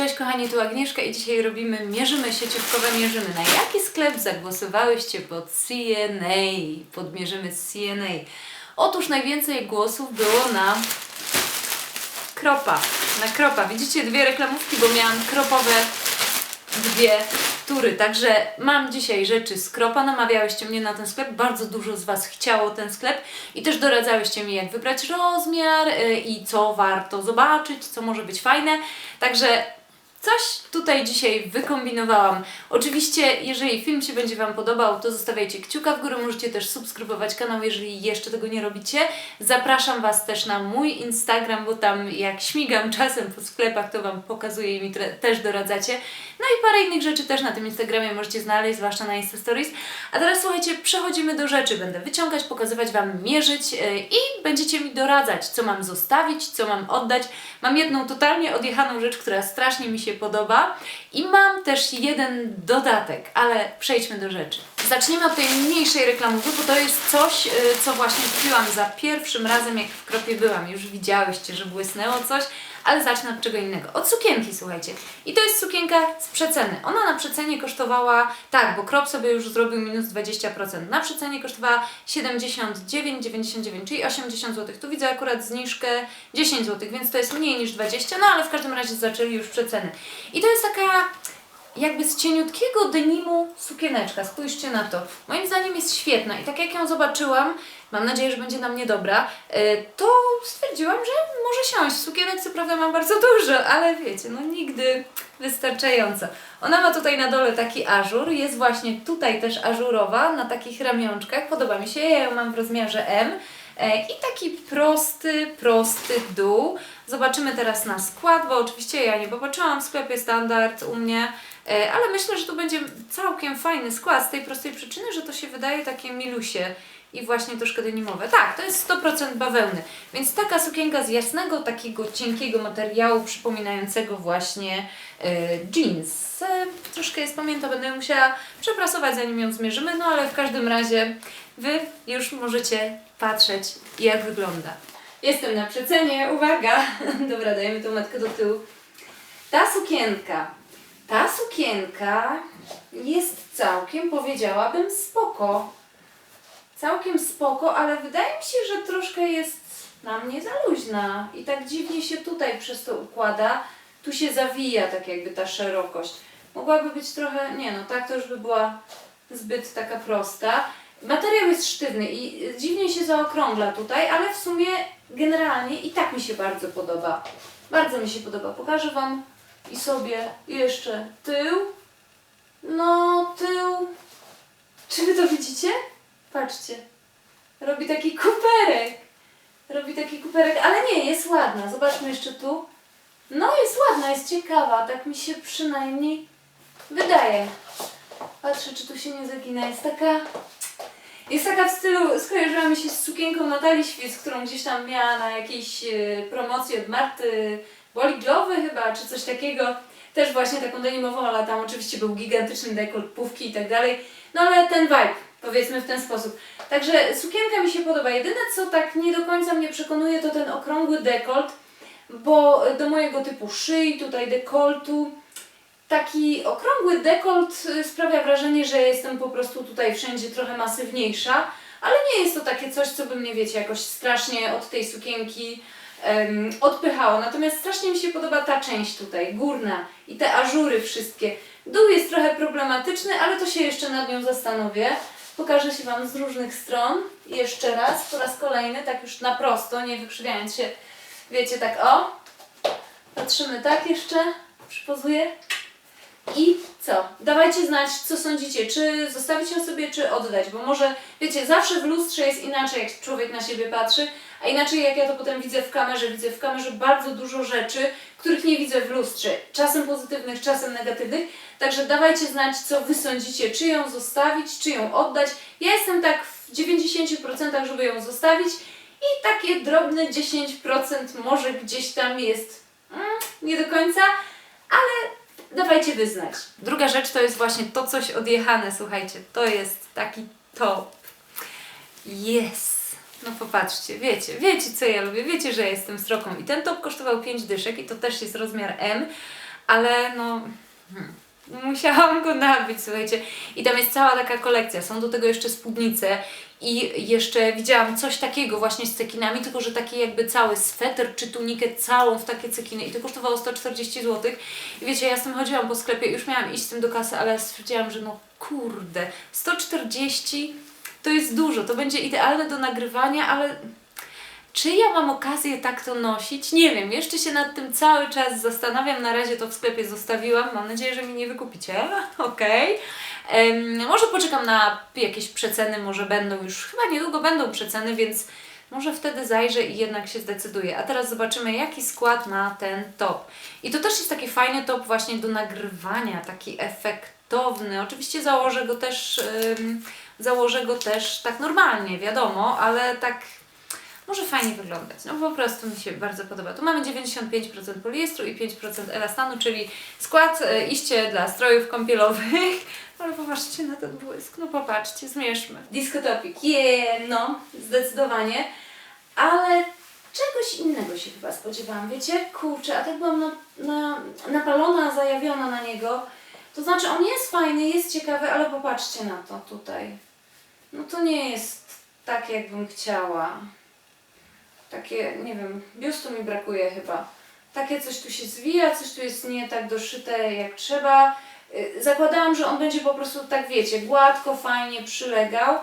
Cześć kochani, tu Agnieszka i dzisiaj robimy Mierzymy sieciówkowe Mierzymy. Na jaki sklep zagłosowałyście pod CNA? Podmierzymy CNA. Otóż najwięcej głosów było na kropa. Na kropa. Widzicie dwie reklamówki, bo miałam kropowe dwie tury. Także mam dzisiaj rzeczy z kropa. Namawiałyście mnie na ten sklep. Bardzo dużo z Was chciało ten sklep i też doradzałyście mi, jak wybrać rozmiar y, i co warto zobaczyć, co może być fajne. Także Coś tutaj dzisiaj wykombinowałam. Oczywiście, jeżeli film się będzie Wam podobał, to zostawiajcie kciuka w górę. Możecie też subskrybować kanał, jeżeli jeszcze tego nie robicie. Zapraszam Was też na mój Instagram, bo tam jak śmigam czasem po sklepach, to Wam pokazuję i mi też doradzacie. No i parę innych rzeczy też na tym Instagramie możecie znaleźć, zwłaszcza na Insta Stories. A teraz słuchajcie, przechodzimy do rzeczy. Będę wyciągać, pokazywać Wam, mierzyć yy, i będziecie mi doradzać, co mam zostawić, co mam oddać. Mam jedną totalnie odjechaną rzecz, która strasznie mi się podoba i mam też jeden dodatek, ale przejdźmy do rzeczy. Zaczniemy od tej mniejszej reklamowy, bo to jest coś, yy, co właśnie kupiłam za pierwszym razem, jak w Kropie byłam. Już widziałyście, że błysnęło coś, ale zacznę od czego innego. Od sukienki, słuchajcie. I to jest sukienka z przeceny. Ona na przecenie kosztowała, tak, bo Krop sobie już zrobił minus 20%. Na przecenie kosztowała 79,99, czyli 80 zł. Tu widzę akurat zniżkę 10 zł, więc to jest mniej niż 20, no ale w każdym razie zaczęli już przeceny. I to jest taka jakby z cieniutkiego denimu sukieneczka. Spójrzcie na to. Moim zdaniem jest świetna i tak jak ją zobaczyłam, mam nadzieję, że będzie na mnie dobra, e, to stwierdziłam, że może siąść. Sukienek co prawda mam bardzo dużo, ale wiecie, no nigdy wystarczająco. Ona ma tutaj na dole taki ażur, jest właśnie tutaj też ażurowa na takich ramionczkach. Podoba mi się, ja ją mam w rozmiarze M. E, I taki prosty, prosty dół. Zobaczymy teraz na skład, bo oczywiście ja nie popatrzyłam w sklepie standard u mnie, ale myślę, że tu będzie całkiem fajny skład z tej prostej przyczyny, że to się wydaje takie milusie i właśnie troszkę denimowe. Tak, to jest 100% bawełny, więc taka sukienka z jasnego, takiego cienkiego materiału, przypominającego właśnie e, jeans. E, troszkę jest pamięta, będę musiała przeprasować zanim ją zmierzymy, no ale w każdym razie Wy już możecie patrzeć jak wygląda. Jestem na przecenie, uwaga! Dobra, dajemy tą matkę do tyłu. Ta sukienka, ta sukienka jest całkiem, powiedziałabym, spoko. Całkiem spoko, ale wydaje mi się, że troszkę jest na mnie za luźna i tak dziwnie się tutaj przez to układa. Tu się zawija tak jakby ta szerokość. Mogłaby być trochę, nie no, tak to już by była zbyt taka prosta. Materiał jest sztywny i dziwnie się zaokrągla tutaj, ale w sumie generalnie i tak mi się bardzo podoba. Bardzo mi się podoba. Pokażę Wam i sobie jeszcze tył. No, tył. Czy Wy to widzicie? Patrzcie. Robi taki kuperek. Robi taki kuperek, ale nie, jest ładna. Zobaczmy jeszcze tu. No, jest ładna, jest ciekawa. Tak mi się przynajmniej wydaje. Patrzę, czy tu się nie zagina. Jest taka jest taka w stylu, skojarzyła mi się z sukienką Natalii Świec, którą gdzieś tam miała na jakiejś e, promocji od Marty Boliglowy chyba, czy coś takiego. Też właśnie taką denimową, ale tam oczywiście był gigantyczny dekolt, pówki i tak dalej. No ale ten vibe, powiedzmy w ten sposób. Także sukienka mi się podoba. Jedyne co tak nie do końca mnie przekonuje to ten okrągły dekolt, bo do mojego typu szyi, tutaj dekoltu, taki okrągły dekolt y, sprawia wrażenie, że jestem po prostu tutaj wszędzie trochę masywniejsza, ale nie jest to takie coś, co by mnie, wiecie, jakoś strasznie od tej sukienki em, odpychało. Natomiast strasznie mi się podoba ta część tutaj, górna i te ażury wszystkie. Dół jest trochę problematyczny, ale to się jeszcze nad nią zastanowię. Pokażę się Wam z różnych stron. Jeszcze raz, po raz kolejny, tak już na prosto, nie wykrzywiając się, wiecie, tak o. Patrzymy tak jeszcze, przypozuję. I co? Dawajcie znać, co sądzicie, czy zostawić ją sobie, czy oddać, bo może, wiecie, zawsze w lustrze jest inaczej, jak człowiek na siebie patrzy, a inaczej jak ja to potem widzę w kamerze, widzę w kamerze bardzo dużo rzeczy, których nie widzę w lustrze, czasem pozytywnych, czasem negatywnych, także dawajcie znać, co Wy sądzicie, czy ją zostawić, czy ją oddać. Ja jestem tak w 90%, żeby ją zostawić. I takie drobne 10% może gdzieś tam jest. Mm, nie do końca, ale dawajcie wyznać. Druga rzecz to jest właśnie to coś odjechane, słuchajcie, to jest taki top. Yes! No popatrzcie, wiecie, wiecie co ja lubię, wiecie, że jestem sroką i ten top kosztował 5 dyszek i to też jest rozmiar M, ale no... Hmm. Musiałam go nabyć, słuchajcie. I tam jest cała taka kolekcja. Są do tego jeszcze spódnice i jeszcze widziałam coś takiego właśnie z cekinami, tylko że taki jakby cały sweter czy tunikę całą w takie cekiny i to kosztowało 140 zł. I wiecie, ja z tym chodziłam po sklepie, już miałam iść z tym do kasy, ale stwierdziłam, że no kurde, 140 to jest dużo, to będzie idealne do nagrywania, ale czy ja mam okazję tak to nosić? Nie wiem, jeszcze się nad tym cały czas zastanawiam. Na razie to w sklepie zostawiłam. Mam nadzieję, że mi nie wykupicie. Okej. Em, Może poczekam na jakieś przeceny, może będą już, chyba niedługo będą przeceny, więc może wtedy zajrzę i jednak się zdecyduję. A teraz zobaczymy, jaki skład ma ten top. I to też jest taki fajny top właśnie do nagrywania, taki efektowny. Oczywiście założę go też, założę go też tak normalnie, wiadomo, ale tak może fajnie wyglądać. No po prostu mi się bardzo podoba. Tu mamy 95% poliestru i 5% elastanu, czyli skład e, iście dla strojów kąpielowych. Ale popatrzcie na ten błysk, no popatrzcie, zmierzmy. Disco Topic, yeah, no, zdecydowanie. Ale czegoś innego się chyba spodziewałam, wiecie? Kurczę, a tak byłam na, na, napalona, zajawiona na niego. To znaczy, on jest fajny, jest ciekawy, ale popatrzcie na to tutaj. No to nie jest tak, jakbym chciała takie, nie wiem, biustu mi brakuje chyba. Takie coś tu się zwija, coś tu jest nie tak doszyte jak trzeba. Y, Zakładałam, że on będzie po prostu tak, wiecie, gładko, fajnie przylegał,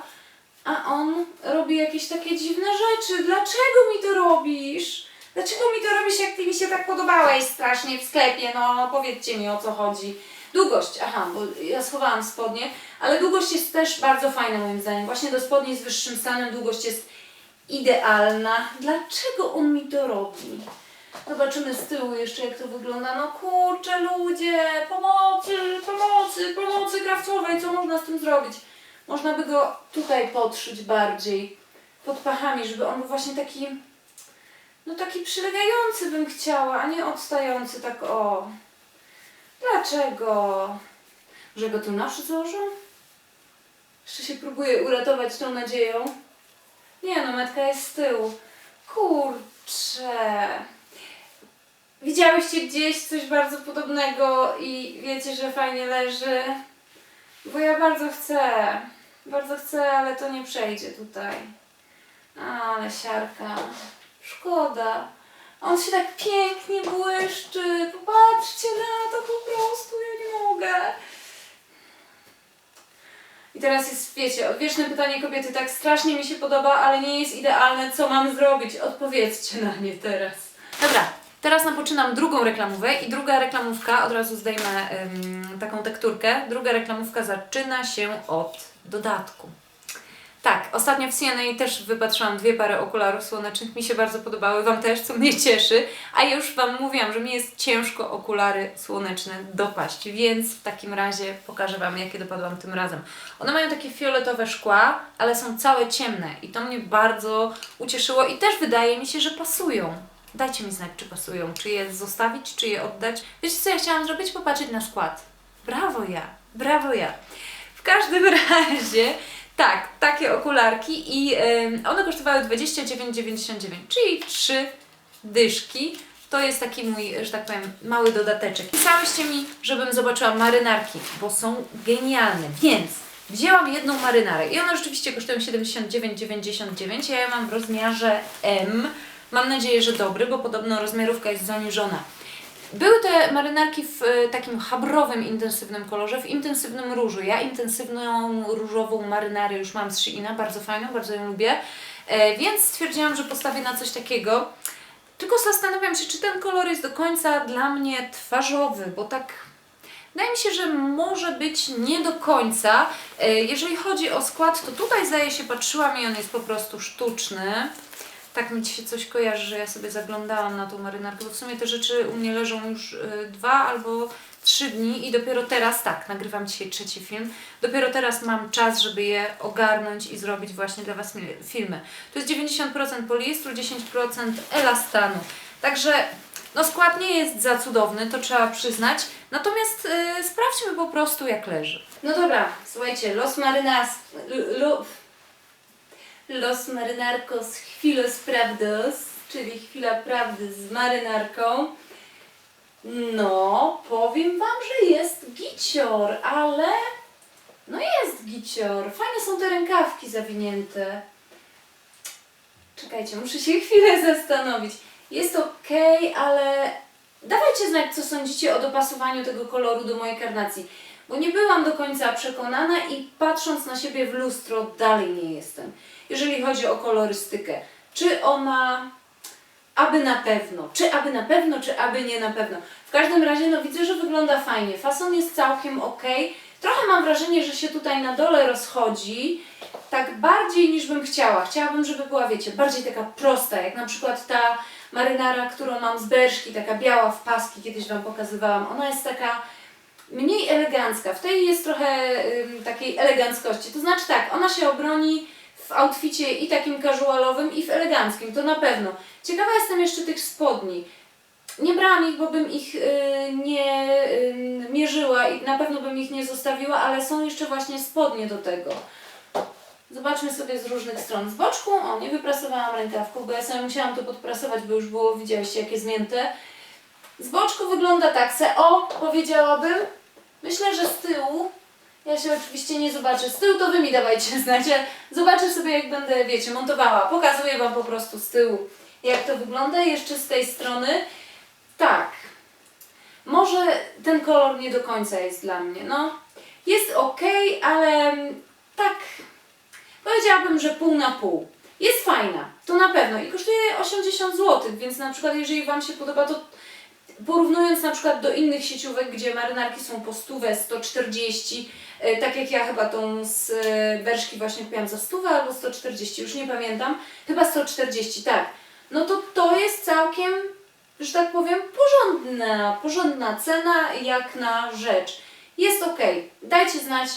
a on robi jakieś takie dziwne rzeczy. Dlaczego mi to robisz? Dlaczego mi to robisz, jak ty mi się tak podobałeś strasznie w sklepie? No, powiedzcie mi o co chodzi. Długość, aha, bo ja schowałam spodnie, ale długość jest też bardzo fajna moim zdaniem. Właśnie do spodni z wyższym stanem długość jest idealna. Dlaczego on mi to robi? Zobaczymy z tyłu jeszcze jak to wygląda. No kurczę ludzie, pomocy, pomocy, pomocy krawcowej, co można z tym zrobić? Można by go tutaj podszyć bardziej, pod pachami, żeby on był właśnie taki, no taki przylegający bym chciała, a nie odstający tak o. Dlaczego? Że go tu na założę? Jeszcze się próbuję uratować tą nadzieją. Nie no, metka jest z tyłu. Kurczę. Widziałyście gdzieś coś bardzo podobnego i wiecie, że fajnie leży? Bo ja bardzo chcę. Bardzo chcę, ale to nie przejdzie tutaj. Ale siarka. Szkoda. On się tak pięknie błyszczy. Popatrzcie na to po prostu. Ja nie mogę. I teraz jest, wiecie, odwieczne pytanie kobiety, tak strasznie mi się podoba, ale nie jest idealne, co mam zrobić? Odpowiedzcie na nie teraz. Dobra, teraz napoczynam drugą reklamówkę i druga reklamówka, od razu zdejmę ym, taką tekturkę, druga reklamówka zaczyna się od dodatku. Tak, ostatnio w CNA też wypatrzyłam dwie pary okularów słonecznych, mi się bardzo podobały, Wam też, co mnie cieszy, a już Wam mówiłam, że mi jest ciężko okulary słoneczne dopaść, więc w takim razie pokażę Wam, jakie dopadłam tym razem. One mają takie fioletowe szkła, ale są całe ciemne i to mnie bardzo ucieszyło i też wydaje mi się, że pasują. Dajcie mi znać, czy pasują, czy je zostawić, czy je oddać. Wiecie co ja chciałam zrobić? Popatrzeć na skład. Brawo ja, brawo ja. W każdym razie, tak, takie okularki i em, one kosztowały 29,99, czyli trzy dyszki. To jest taki mój, że tak powiem, mały dodateczek. Pisałyście mi, żebym zobaczyła marynarki, bo są genialne, więc wzięłam jedną marynarę i one rzeczywiście kosztują 79,99, a ja mam w rozmiarze M. Mam nadzieję, że dobry, bo podobno rozmiarówka jest zaniżona. Były te marynarki w e, takim chabrowym, intensywnym kolorze, w intensywnym różu. Ja intensywną różową marynarę już mam z Sheina, bardzo fajną, bardzo ją lubię, e, więc stwierdziłam, że postawię na coś takiego. Tylko zastanawiam się, czy ten kolor jest do końca dla mnie twarzowy, bo tak Wydaje mi się, że może być nie do końca. E, Jeżeli chodzi o skład, to tutaj zdaje się, patrzyłam i on jest po prostu sztuczny. Tak mi się coś kojarzy, że ja sobie zaglądałam na tą marynarkę, bo w sumie te rzeczy u mnie leżą już y, dwa albo trzy dni i dopiero teraz, tak, nagrywam dzisiaj trzeci film, dopiero teraz mam czas, żeby je ogarnąć i zrobić właśnie dla Was filmy. To jest 90% poliestru, 10% elastanu. Także no skład nie jest za cudowny, to trzeba przyznać. Natomiast y, sprawdźmy po prostu jak leży. No dobra, słuchajcie, Los Marinas... Lo, Los Marynarcos Chwilos Prawdos, czyli chwila prawdy z marynarką. No, powiem Wam, że jest gicior, ale... No jest gicior. Fajne są te rękawki zawinięte. Czekajcie, muszę się chwilę zastanowić. Jest ok, ale dawajcie znać, co sądzicie o dopasowaniu tego koloru do mojej karnacji. Bo nie byłam do końca przekonana i patrząc na siebie w lustro, dalej nie jestem. Jeżeli chodzi o kolorystykę. Czy ona aby na pewno, czy aby na pewno, czy aby nie na pewno. W każdym razie no widzę, że wygląda fajnie. Fason jest całkiem ok. Trochę mam wrażenie, że się tutaj na dole rozchodzi, tak bardziej niż bym chciała. Chciałabym, żeby była, wiecie, bardziej taka prosta, jak na przykład ta marynara, którą mam z Berszki, taka biała w paski, kiedyś Wam pokazywałam. Ona jest taka mniej elegancka. W tej jest trochę ym, takiej eleganckości. To znaczy tak, ona się obroni w outficie i takim casualowym, i w eleganckim, to na pewno. Ciekawa jestem jeszcze tych spodni. Nie brałam ich, bo bym ich y, nie mierzyła i na pewno bym ich nie zostawiła, ale są jeszcze właśnie spodnie do tego. Zobaczmy sobie z różnych stron. Z boczku, o nie wyprasowałam rękawką, bo ja sobie musiałam to podprasować, bo już było, widzieliście jakie zmięte. Z boczku wygląda tak se, o, powiedziałabym. Myślę, że z tyłu, ja się oczywiście nie zobaczę, z tyłu to wy mi dawajcie znać, ja zobaczę sobie jak będę, wiecie, montowała. Pokazuję wam po prostu z tyłu, jak to wygląda. Jeszcze z tej strony, tak, może ten kolor nie do końca jest dla mnie, no. Jest ok, ale tak, powiedziałabym, że pół na pół. Jest fajna, to na pewno i kosztuje 80 zł, więc na przykład jeżeli Wam się podoba, to porównując na przykład do innych sieciówek, gdzie marynarki są po 100, 140, e, tak jak ja chyba tą z Berszki właśnie kupiłam za 100 albo 140, już nie pamiętam, chyba 140, tak. No to to jest całkiem, że tak powiem, porządna, porządna cena jak na rzecz. Jest ok. Dajcie znać,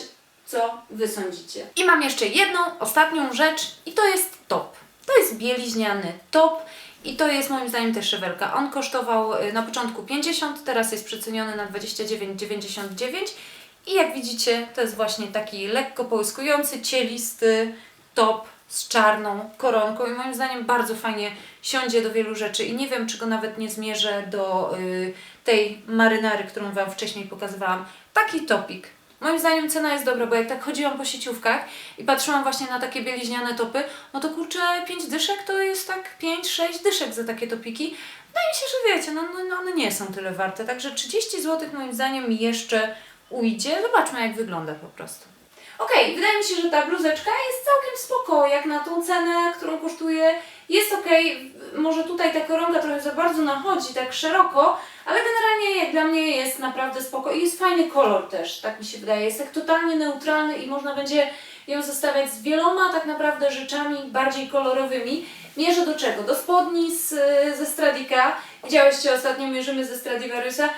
co Wy sądzicie. I mam jeszcze jedną, ostatnią rzecz i to jest top. To jest bieliźniany top i to jest moim zdaniem też szewelka. On kosztował y, na początku 50, teraz jest przeceniony na 29,99 i jak widzicie to jest właśnie taki lekko połyskujący, cielisty top z czarną koronką i moim zdaniem bardzo fajnie siądzie do wielu rzeczy i nie wiem czy go nawet nie zmierzę do y, tej marynary, którą Wam wcześniej pokazywałam. Taki topik. Moim zdaniem cena jest dobra, bo jak tak chodziłam po sieciówkach i patrzyłam właśnie na takie bieliźniane topy, no to kurczę, 5 dyszek to jest tak 5-6 dyszek za takie topiki. Wydaje mi się, że wiecie, no, no, no one nie są tyle warte, także 30 zł moim zdaniem jeszcze ujdzie. Zobaczmy jak wygląda po prostu. Okej, wydaje mi się, że ta bluzeczka jest całkiem spoko, jak na tą cenę, którą kosztuje. Jest okej, może tutaj ta koronka trochę za bardzo nachodzi, tak szeroko, ale generalnie dla mnie jest naprawdę spoko i jest fajny kolor też, tak mi się wydaje. Jest tak totalnie neutralny i można będzie ją zestawiać z wieloma tak naprawdę rzeczami bardziej kolorowymi. Mierzę do czego? Do spodni z, ze Stradika. Widziałyście ostatnio mierzymy ze Stradivariusa.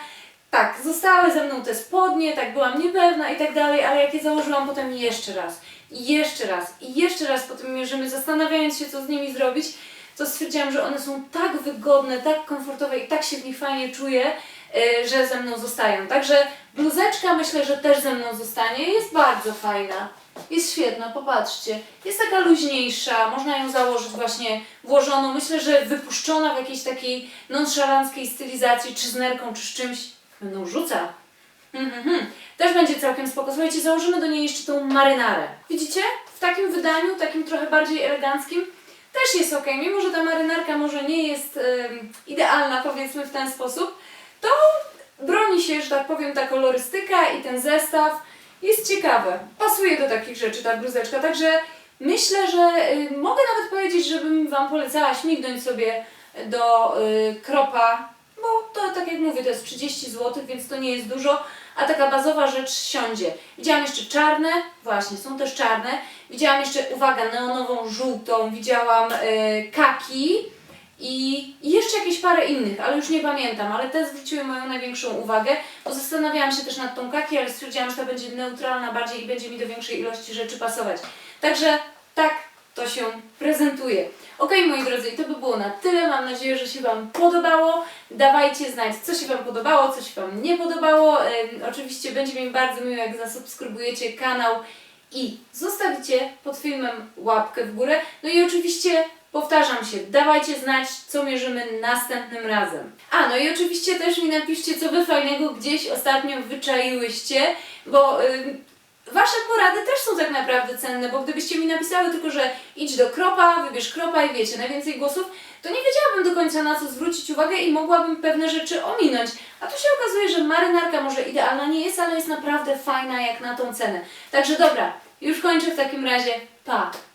Tak, zostały ze mną te spodnie, tak byłam niepewna i tak dalej, ale jak je założyłam potem jeszcze raz, i jeszcze raz, i jeszcze raz po tym mierzymy, zastanawiając się, co z nimi zrobić, to stwierdziłam, że one są tak wygodne, tak komfortowe i tak się w nich fajnie czuję, yy, że ze mną zostają. Także bluzeczka myślę, że też ze mną zostanie. Jest bardzo fajna. Jest świetna, popatrzcie. Jest taka luźniejsza, można ją założyć właśnie włożoną. Myślę, że wypuszczona w jakiejś takiej nonszalanckiej stylizacji, czy z nerką, czy z czymś. Będą rzuca. Mhm. Też będzie całkiem spoko. Słuchajcie, założymy do niej jeszcze tą marynarę. Widzicie? W takim wydaniu, takim trochę bardziej eleganckim, też jest ok. Mimo, że ta marynarka może nie jest em, idealna, powiedzmy w ten sposób, to broni się, że tak powiem, ta kolorystyka i ten zestaw jest ciekawe. Pasuje do takich rzeczy ta bluzeczka, także myślę, że y, mogę nawet powiedzieć, żebym Wam polecała śmignąć sobie do y, kropa, bo to tak jak mówię, to jest 30 zł, więc to nie jest dużo, a taka bazowa rzecz siądzie. Widziałam jeszcze czarne, właśnie, są też czarne. Widziałam jeszcze, uwaga, neonową żółtą, widziałam y, kaki i jeszcze jakieś parę innych, ale już nie pamiętam, ale te zwróciły moją największą uwagę, bo zastanawiałam się też nad tą kaki, ale stwierdziłam, że ta będzie neutralna bardziej i będzie mi do większej ilości rzeczy pasować. Także tak to się prezentuje. Ok, moi drodzy, i to by było na tyle. Mam nadzieję, że się Wam podobało. Dawajcie znać, co się Wam podobało, co się Wam nie podobało. Ym, oczywiście będzie mi bardzo miło, jak zasubskrybujecie kanał i zostawicie pod filmem łapkę w górę. No i oczywiście powtarzam się, dawajcie znać, co mierzymy następnym razem. A, no i oczywiście też mi napiszcie, co wy fajnego gdzieś ostatnio wyczaiłyście, bo wasze porady też są tak naprawdę cenne, bo gdybyście mi napisały tylko, że idź do kropa, wybierz kropa i wiecie, najwięcej głosów, to nie wiedziałabym do końca na co zwrócić uwagę i mogłabym pewne rzeczy ominąć. A tu się okazuje, że marynarka może idealna nie jest, ale jest naprawdę fajna jak na tą cenę. Także dobra, już kończę w takim razie. Pa!